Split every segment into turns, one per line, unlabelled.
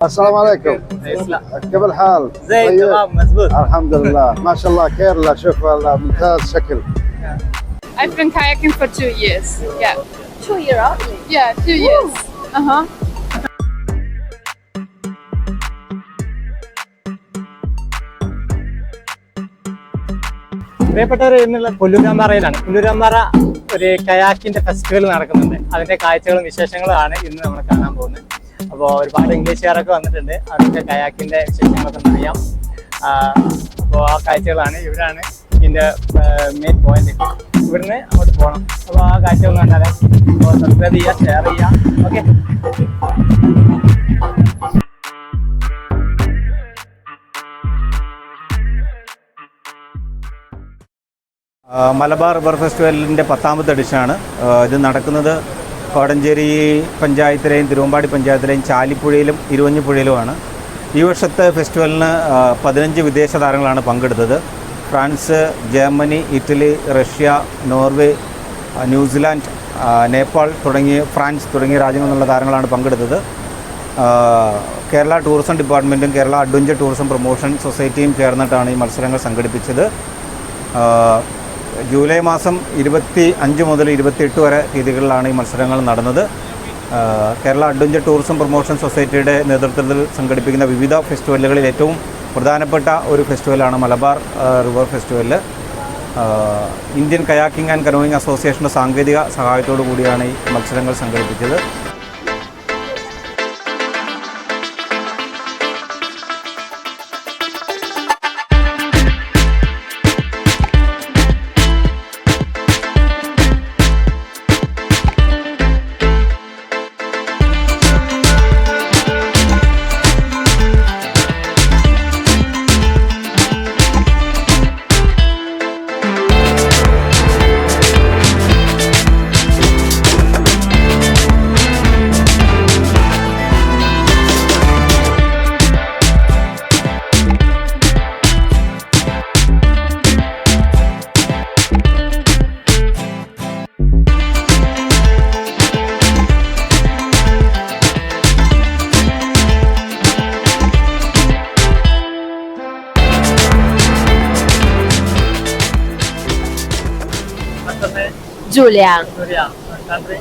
السلام عليكم كيف الحال؟
زي
طيب؟
تمام مزبوط
الحمد لله ما شاء الله كيرلا شوف والله ممتاز شكل
I've been kayaking for two years. Yeah.
Two year old.
Yeah, two years. Uh huh.
പ്രിയപ്പെട്ടവർ ഇന്നുള്ള പുല്ലൂരാമ്പാറയിലാണ് പുല്ലൂരാമ്പാറ ഒരു കയാക്കിന്റെ festival നടക്കുന്നുണ്ട് അതിന്റെ കാഴ്ചകളും വിശേഷങ്ങളുമാണ് ഇന്ന് നമ്മൾ കാണാൻ പോകുന്നത് അപ്പോൾ ഒരുപാട് ഇംഗ്ലീഷുകാരൊക്കെ വന്നിട്ടുണ്ട്. അതൊക്കെ കയാക്കിന്റെ വിശേഷങ്ങളൊക്കെ അറിയാം അപ്പോൾ ആ കാഴ്ചകളാണ് ഇവരാണ് ഇതിന്റെ മെയിൻ പോയിന്റ് ഇവിടുന്ന് അങ്ങോട്ട് പോകണം. അപ്പോൾ ആ കാഴ്ചകൾ കണ്ടാൽ അപ്പോൾ സബ്സ്ക്രൈബ് ചെയ്യുക ഷെയർ ചെയ്യുക. ഓക്കെ
മലബാർ റിവർ ഫെസ്റ്റിവലിന്റെ പത്താമത്തെ എഡിഷനാണ് ഇത് നടക്കുന്നത് കോടഞ്ചേരി പഞ്ചായത്തിലെയും തിരുവമ്പാടി പഞ്ചായത്തിലെയും ചാലിപ്പുഴയിലും ഇരുവഞ്ഞിപ്പുഴയിലുമാണ്. ഈ വർഷത്തെ ഫെസ്റ്റിവലിന് പതിനഞ്ച് വിദേശ താരങ്ങളാണ് പങ്കെടുത്തത്. France Germany Italy Russia Norway New Zealand Nepal തുടങ്ങിയ ഫ്രാൻസ് തുടങ്ങിയ രാജ്യങ്ങളിൽ നിന്നുള്ള താരങ്ങളാണ് പങ്കെടുത്തത്. കേരള ടൂറിസം ഡിപ്പാർട്ട്മെന്റും കേരള അഡ്വഞ്ചർ ടൂറിസം പ്രൊമോഷൻ സൊസൈറ്റിയും ചേർന്നിട്ടാണ് ഈ മത്സരങ്ങൾ സംഘടിപ്പിച്ചത്. ജൂലൈ മാസം ഇരുപത്തി അഞ്ച് മുതൽ ഇരുപത്തിയെട്ട് വരെ തീയതികളിലാണ് ഈ മത്സരങ്ങൾ നടന്നത്. കേരള അഡ്വഞ്ചർ ടൂറിസം പ്രൊമോഷൻ സൊസൈറ്റിയുടെ നേതൃത്വത്തിൽ സംഘടിപ്പിക്കുന്ന വിവിധ ഫെസ്റ്റിവലുകളിൽ ഏറ്റവും പ്രധാനപ്പെട്ട ഒരു ഫെസ്റ്റിവലാണ് Malabar river festival Indian kayaking and canoeing അസോസിയേഷന്റെ സാങ്കേതിക സഹായത്തോടു കൂടിയാണ് ഈ മത്സരങ്ങൾ സംഘടിപ്പിച്ചത്.
Giulia.
country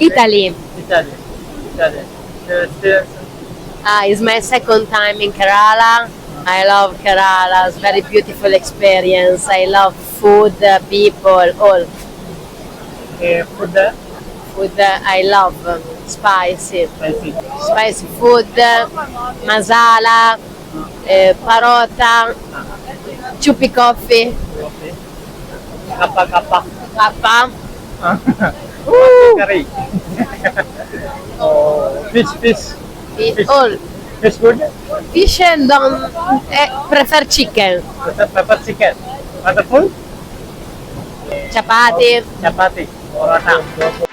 Italy.
Italy Italy Uh,
Ah, it's my second time in Kerala. I love Kerala. It's very beautiful experience. I love food, uh, people, all.
uh, food
Food uh, I love. um, Spicy.
spicy
Spicy food, uh, masala, uh, parota, chupi coffee,
Okay. Kappa kappa.
Papa.
Curry. oh, fish, fish.
Fish, all.
Fish good.
Fish and don't eh, prefer chicken.
A pepper chicken. Wonderful.
Chapati.
Chapati. Paratha.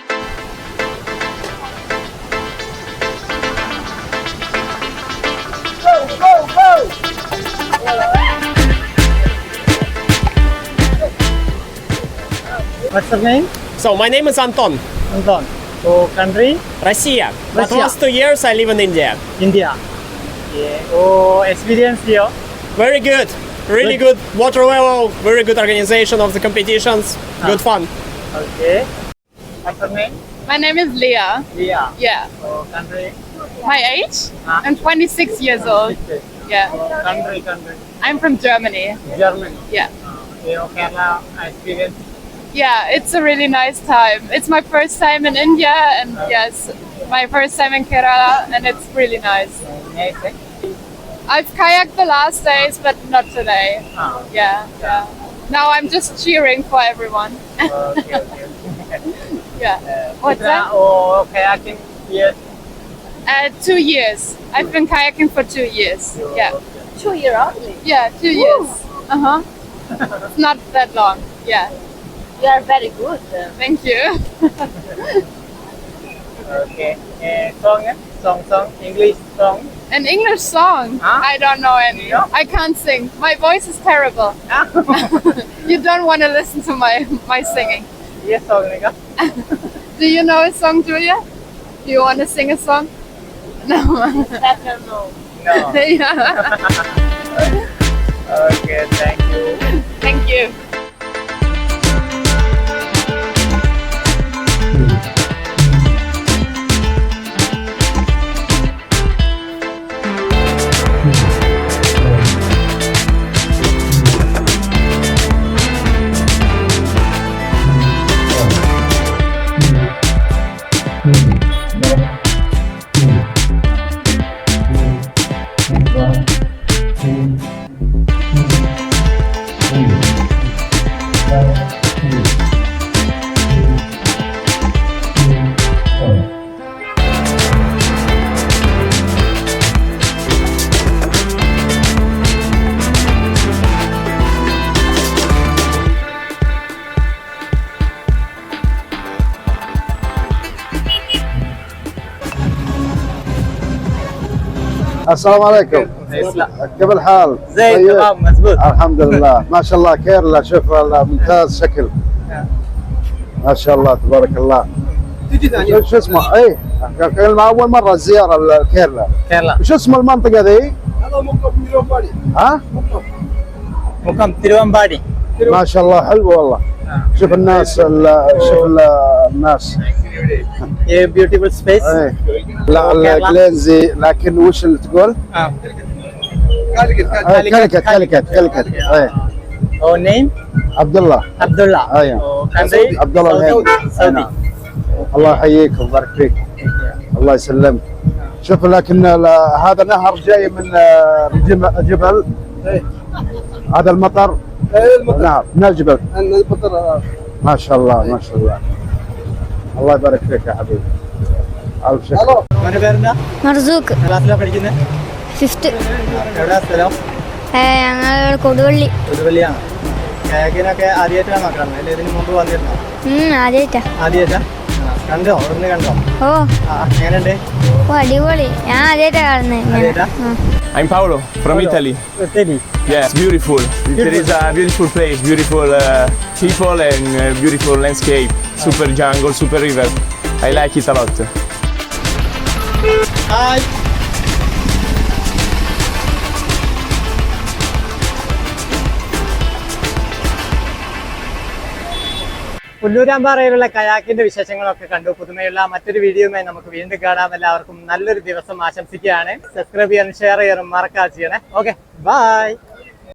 What's your name?
So my name is Anton,
Anton. So country?
Russia. But
Russia.
last two years I live in India.
India. Yeah. Oh, experience here.
Very good. Really good water level, very good organization of the competitions, ah. good fun.
Okay. What's your name?
My name is Leah.
Leah.
Yeah.
So country?
My age?
Huh?
I'm 26 years old. Yeah.
Country, country.
I'm from Germany.
Germany.
Yeah.
You know, Kerala experience.
Yeah, it's a really nice time. It's my first time in India, and yes, my first time in Kerala, and it's really nice.
Amazing.
I've kayaked the last days, but not today.
Ah,
Yeah, yeah. Now I'm just cheering for everyone.
okay, okay.
Yeah. What's that?
Oh, kayaking. Yes.
Uh, two years. I've been kayaking for two years. Yeah.
Two year old.
Yeah, two years. Uh huh. it's not that long. Yeah.
You are very good.
Thank you.
Okay. Song, eh? Song, song. English song.
An English song?
Huh?
I don't know any.
No?
I can't sing. My voice is terrible. you don't want to listen to my my singing.
yes, song, nika.
Do you know a song, Julia? Do you want to sing a song? No.
Better no.
No.
yeah.
Okay, thank you.
Thank you.
Assalamu
alaikum.
كيف الحال؟
زي
طيب.
تمام مزبوط.
الحمد لله ما شاء الله كيرلا شوف ممتاز شكل. نعم. ما شاء الله تبارك الله. تجي ثاني شو اسمه؟ اي أول مرة الزيارة لكيرلا.
كيرلا.
شو اسم المنطقة ذي؟ هذا مقام تيروامبادي ها؟
مقام مقام
ما شاء الله حلو والله. نعم. شوف الناس شوف الناس.
بيوتيفول إيه.
سبيس لا
لا
كلينزي لكن وش اللي تقول؟ آه. كاليكت آه، كاليكت كاليكت
اور آه.
نيم عبد الله
عبد
الله
أيوه آه،
عبد الله نعم. الله يحييك ويبارك فيك. الله يسلمك. شوف لكن هذا نهر جاي من الجبل هذا المطر. إيه، نهر نعم. من الجبل؟ المطر ما شاء الله ما شاء الله. الله يبارك فيك يا حبيبي. ألف شكر.
مرزوق.
Fifth
എവിടെയാ സ്ഥലം?
ഞങ്ങൾ കൊടുവള്ളി.
കൊടുവള്ളിയാണ്? കയാക്കിനൊക്കെ ആദ്യമായിട്ടാണ് നോക്കണം അല്ലെ ഇതിന് മുമ്പ് വന്നിരുന്നോ?
ആദ്യമായിട്ടാ
ആദ്യമായിട്ടാ ആ, കണ്ടോ? ഒന്ന് കണ്ടോ?
ഓ.
ആ എങ്ങനെയുണ്ട്?
ഓ അടിപൊളി. ഞാൻ ആദ്യമായിട്ടാ കാണുന്നത്.
ആദ്യമായിട്ടാ
I'm Paolo from Italy.
Italy
Yeah, it's beautiful. There is a beautiful place, beautiful uh, people, and uh, beautiful landscape. Super jungle, super river. I like it a lot.
Hi പുല്ലൂരാമ്പാറയിലുള്ള കയാക്കിന്റെ വിശേഷങ്ങളൊക്കെ കണ്ടു. പുതുമയുള്ള മറ്റൊരു വീഡിയോയുമായി നമുക്ക് വീണ്ടും കാണാം. എല്ലാവർക്കും നല്ലൊരു ദിവസം ആശംസിക്കുകയാണ്. സബ്സ്ക്രൈബ് ചെയ്യാനും ഷെയർ ചെയ്യാനും മറക്കാതെ ചെയ്യണേ. Okay bye